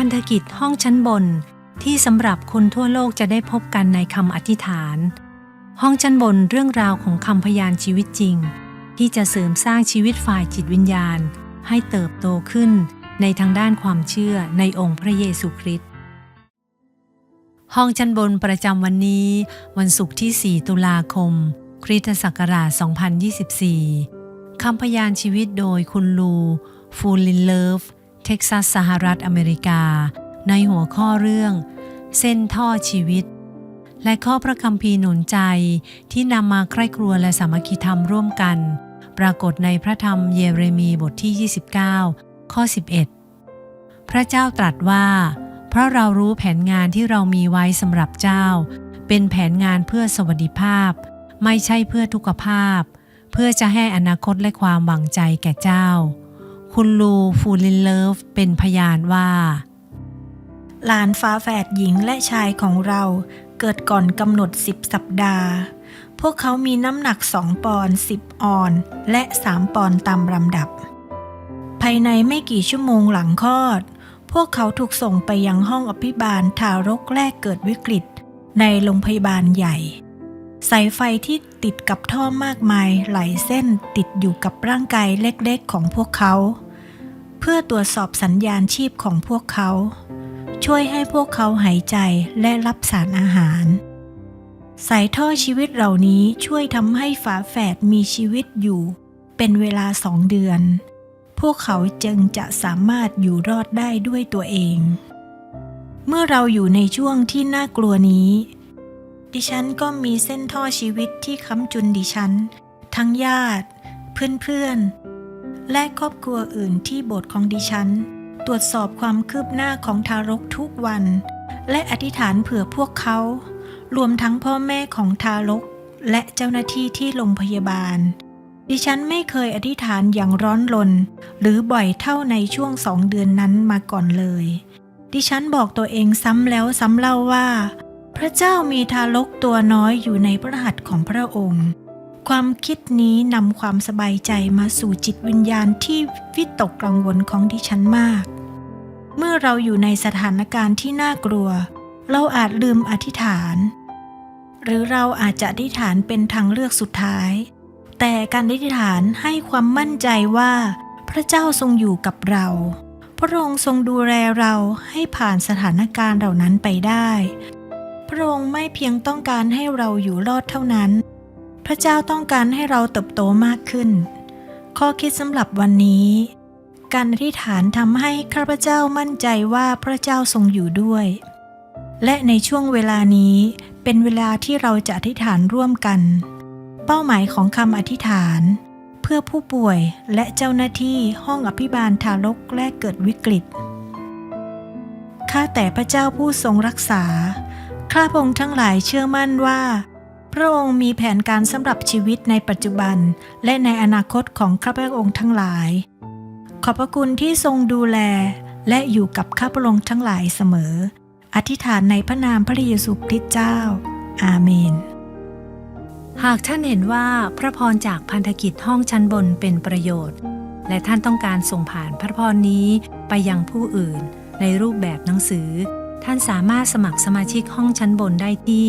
พันธกิจห้องชั้นบน ที่สำหรับคนทั่วโลกจะได้พบกันในคำอธิษฐาน ห้องชั้นบนเรื่องราวของคำพยานชีวิตจริง ที่จะเสริมสร้างชีวิตฝ่ายจิตวิญญาณ ให้เติบโตขึ้นในทางด้านความเชื่อในองค์พระเยซูคริสต์ห้องชั้นบนประจำวันนี้ วันศุกร์ที่ 4 ตุลาคม คริสตศักราช 2024 คำพยานชีวิตโดยคุณลู ฟูลินเลิฟ เท็กซัสสหรัฐอเมริกา ในหัวข้อเรื่อง เส้นท่อชีวิต และข้อพระคัมภีร์หนุนใจที่นำมาใคร่ครัวและสามัคคีธรรมร่วมกัน ปรากฏในพระธรรมเยเรมีบทที่ 29 ข้อ 11 พระเจ้าตรัสว่า เพราะเรารู้แผนงานที่เรามีไว้สำหรับเจ้า เป็นแผนงานเพื่อสวัสดิภาพ ไม่ใช่เพื่อทุกขภาพ เพื่อจะให้อนาคตและความหวังใจแก่เจ้า คุณลูฟูลินเลิฟเป็นพยานว่า หลานฟ้าแฝดหญิงและชายของเราเกิดก่อนกำหนด 10 สัปดาห์ พวกเขามีน้ำหนัก 2 ปอนด์10 ออน และ 3 ปอนด์ตามลำดับ ภายในไม่กี่ชั่วโมงหลังคลอด พวกเขาถูกส่งไปยังห้องอภิบาลทารกแรกเกิดวิกฤต ในโรงพยาบาลใหญ่สายไฟที่ติดกับท่อมากมายหลายเส้นติดอยู่กับร่างกายเล็กๆของพวกเขา พื่อตรวจสอบสัญญาณชีพของพวกเขา ช่วยให้พวกเขาหายใจและรับสารอาหาร สายท่อชีวิตเหล่านี้ช่วยทำให้ฝาแฝดมีชีวิตอยู่ เป็นเวลาสองเดือน พวกเขาจึงจะสามารถอยู่รอดได้ด้วยตัวเอง เมื่อเราอยู่ในช่วงที่น่ากลัวนี้ ดิฉันก็มีเส้นท่อชีวิตที่ค้ำจุนดิฉัน ทั้งญาติ เพื่อนๆ และครอบครัวอื่นที่โบสถ์ของดิฉัน ตรวจสอบความคืบหน้าของทารกทุกวัน และอธิษฐานเผื่อพวกเขา รวมทั้งพ่อแม่ของทารก และเจ้าหน้าที่ที่โรงพยาบาล ดิฉันไม่เคยอธิษฐานอย่างร้อนรนหรือบ่อยเท่าในช่วงสองเดือนนั้นมาก่อนเลย ดิฉันบอกตัวเองซ้ำแล้วซ้ำเล่าว่า พระเจ้ามีทารกตัวน้อยอยู่ในพระหัตถ์ของพระองค์ ความคิดนี้นำความสบายใจมาสู่จิตวิญญาณที่วิตกกังวลของดิฉันมาก เมื่อเราอยู่ในสถานการณ์ที่น่ากลัว เราอาจลืมอธิษฐาน หรือเราอาจจะอธิษฐานเป็นทางเลือกสุดท้าย แต่การอธิษฐานให้ความมั่นใจว่า พระเจ้าทรงอยู่กับเรา พระองค์ทรงดูแลเราให้ผ่านสถานการณ์เหล่านั้นไปได้ พระองค์ไม่เพียงต้องการให้เราอยู่รอดเท่านั้น ระเจ้าต้องการให้เราเติบโตมากขึ้น ข้อคิดสำหรับวันนี้ การอธิษฐานทำให้ข้าพเจ้ามั่นใจว่าพระเจ้าทรงอยู่ด้วย และในช่วงเวลานี้เป็นเวลาที่เราจะอธิษฐานร่วมกัน เป้าหมายของคำอธิษฐาน เพื่อผู้ป่วยและเจ้าหน้าที่ห้องอภิบาลทารกแรกเกิดวิกฤตข้าแต่พระเจ้าผู้ทรงรักษา ข้าพงค์ทั้งหลายเชื่อมั่นว่า พระองค์มีแผนการสำหรับชีวิตในปัจจุบัน และในอนาคตของข้าพระองค์ทั้งหลาย ขอบพระคุณที่ทรงดูแล และอยู่กับข้าพระองค์ทั้งหลายเสมอ อธิษฐานในพระนามพระเยซูคริสต์เจ้า อาเมน หากท่านเห็นว่าพระพรจากพันธกิจห้องชั้นบนเป็นประโยชน์ และท่านต้องการส่งผ่านพระพรนี้ไปยังผู้อื่น ในรูปแบบหนังสือ ท่านสามารถสมัครสมาชิกห้องชั้นบนได้ที่